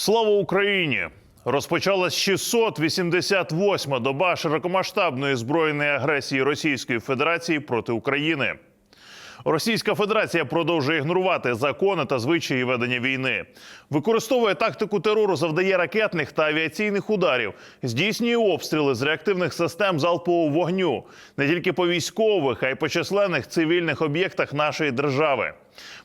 Слава Україні! Розпочалась 688-ма доба широкомасштабної збройної агресії Російської Федерації проти України. Російська Федерація продовжує ігнорувати закони та звичаї ведення війни, використовує тактику терору, завдає ракетних та авіаційних ударів, здійснює обстріли з реактивних систем залпового вогню не тільки по військових, а й по численних цивільних об'єктах нашої держави.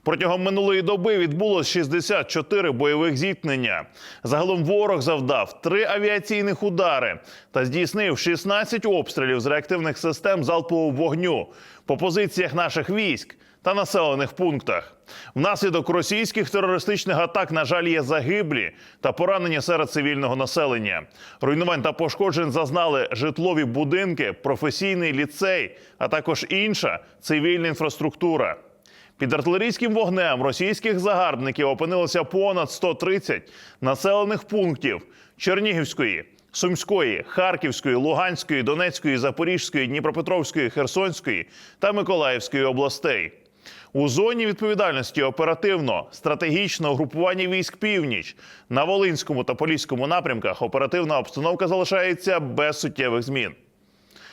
Протягом минулої доби відбулось 64 бойових зіткнення. Загалом ворог завдав три авіаційних удари та здійснив 16 обстрілів з реактивних систем залпового вогню по позиціях наших військ та населених пунктах. Внаслідок російських терористичних атак, на жаль, є загиблі та поранені серед цивільного населення. Руйнувань та пошкоджень зазнали житлові будинки, професійний ліцей, а також інша цивільна інфраструктура. Під артилерійським вогнем російських загарбників опинилося понад 130 населених пунктів Чернігівської, Сумської, Харківської, Луганської, Донецької, Запорізької, Дніпропетровської, Херсонської та Миколаївської областей. У зоні відповідальності оперативно стратегічного групування військ північ на Волинському та Поліському напрямках оперативна обстановка залишається без суттєвих змін.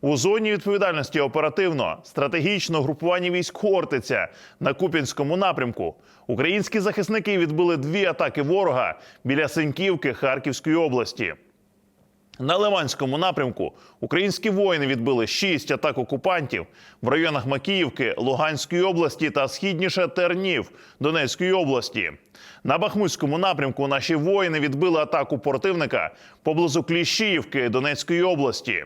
У зоні відповідальності оперативно стратегічного групування військ Хортиця на Куп'янському напрямку. Українські захисники відбили дві атаки ворога біля Синьківки Харківської області. На Лиманському напрямку українські воїни відбили шість атак окупантів в районах Макіївки, Луганської області та східніше Тернів Донецької області. На Бахмутському напрямку наші воїни відбили атаку противника поблизу Кліщіївки Донецької області.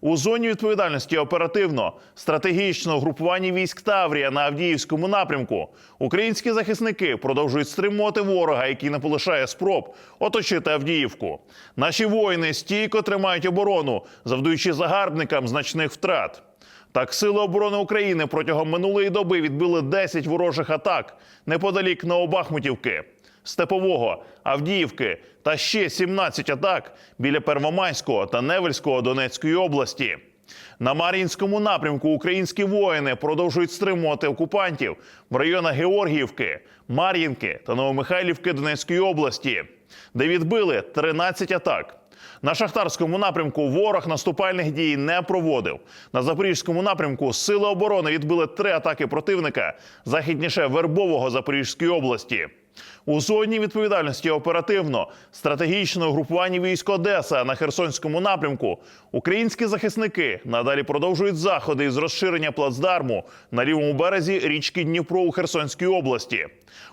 У зоні відповідальності оперативно стратегічного групування військ Таврія на Авдіївському напрямку українські захисники продовжують стримувати ворога, який не полишає спроб оточити Авдіївку. Наші воїни стійко тримають оборону, завдаючи загарбникам значних втрат. Так, сили оборони України протягом минулої доби відбили 10 ворожих атак неподалік Новобахмутівки, Степового, Авдіївки та ще 17 атак біля Первомайського та Невельського Донецької області. На Мар'їнському напрямку українські воїни продовжують стримувати окупантів в районах Георгіївки, Мар'їнки та Новомихайлівки Донецької області, де відбили 13 атак. На шахтарському напрямку ворог наступальних дій не проводив. На запорізькому напрямку сили оборони відбили три атаки противника західніше Вербового Запорізької області. У зоні відповідальності оперативно стратегічного групування військ Одеса на Херсонському напрямку українські захисники надалі продовжують заходи із розширення плацдарму на лівому березі річки Дніпро у Херсонській області.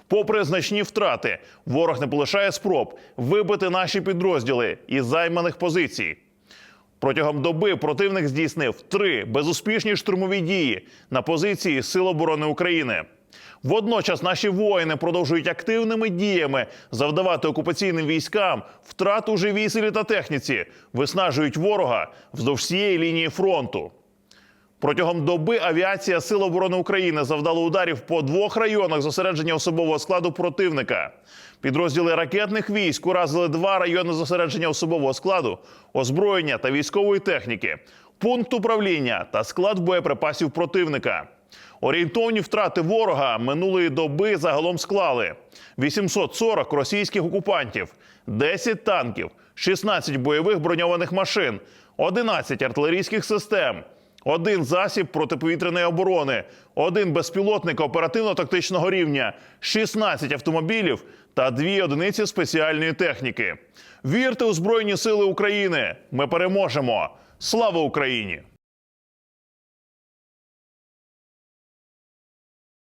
Попри значні втрати, ворог не полишає спроб вибити наші підрозділи із займаних позицій. Протягом доби противник здійснив три безуспішні штурмові дії на позиції Сил оборони України. Водночас наші воїни продовжують активними діями завдавати окупаційним військам втрат у живій силі та техніці, виснажують ворога вздовж всієї лінії фронту. Протягом доби авіація Сил оборони України завдала ударів по двох районах зосередження особового складу противника. Підрозділи ракетних військ уразили два райони зосередження особового складу, озброєння та військової техніки, пункт управління та склад боєприпасів противника. Орієнтовні втрати ворога минулої доби загалом склали 840 російських окупантів, 10 танків, 16 бойових броньованих машин, 11 артилерійських систем, один засіб протиповітряної оборони, один безпілотник оперативно-тактичного рівня, 16 автомобілів та дві одиниці спеціальної техніки. Вірте у Збройні Сили України! Ми переможемо! Слава Україні!